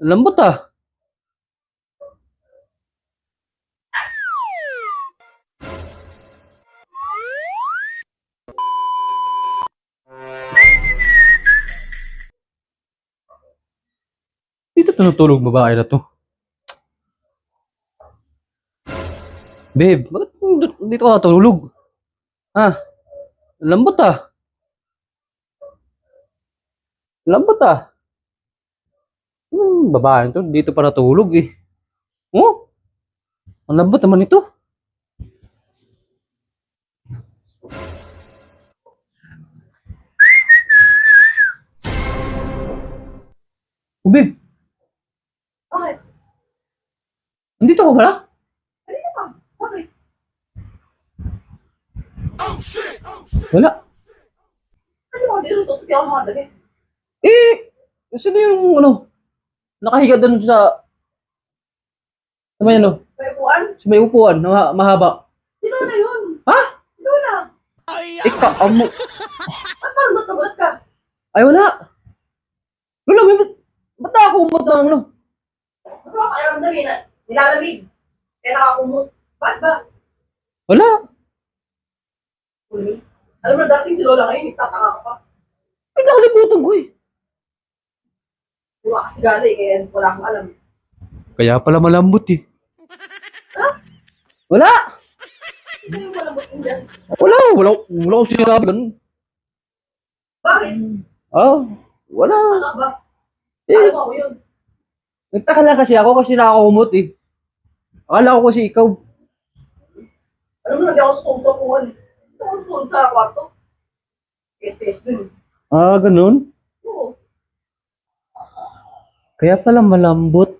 Lambot ah. Dito tinutulog babae na to. Babe, bakit dito- ka natulog? Ha? Lambot ah. Lambot ah. Hmm, babae to, dito pa natulog eh. Oh? Ang lambot naman ito. Oh, babe, Bakit? nandito ka pala? Kanina pa. Bakit? Wala. Ano mo, rin tutupi ako mga damit. Eh, sino yung ano? Nakahiga doon sa... Sa may ano? May upuan? Sa may upuan na ma- mahaba. Sino na yun? Ha? Sino na? Ikaw, amo. At parang natagulat ka. Ay, wala. Wala, may ba't, ba't ako umot ng ano? Mas makakiramdam eh na nilalamig. Kaya nakakumot. Bakit ba? Wala. Huli. Alam mo na dating si Lola ngayon, nagtatanga ka pa. Ay, nakalimutan ko eh. Buwa kasi gali, kaya wala akong alam. Kaya pala malambot eh. Wala. Ito yung malambot mo dyan. Wala. Wala. Wala akong sinabi ganun. Bakit? Ah, wala. Ano ba? Eh, Alam mo ako yun. nagtaka lang kasi ako kasi nakakumot eh. Akala ko kasi ikaw. Alam mo hindi ako tutulog sa upuan. Hindi ako tutulog sa kwarto. Yes-yes dun. Ah, ganun. Kaya pala malambot.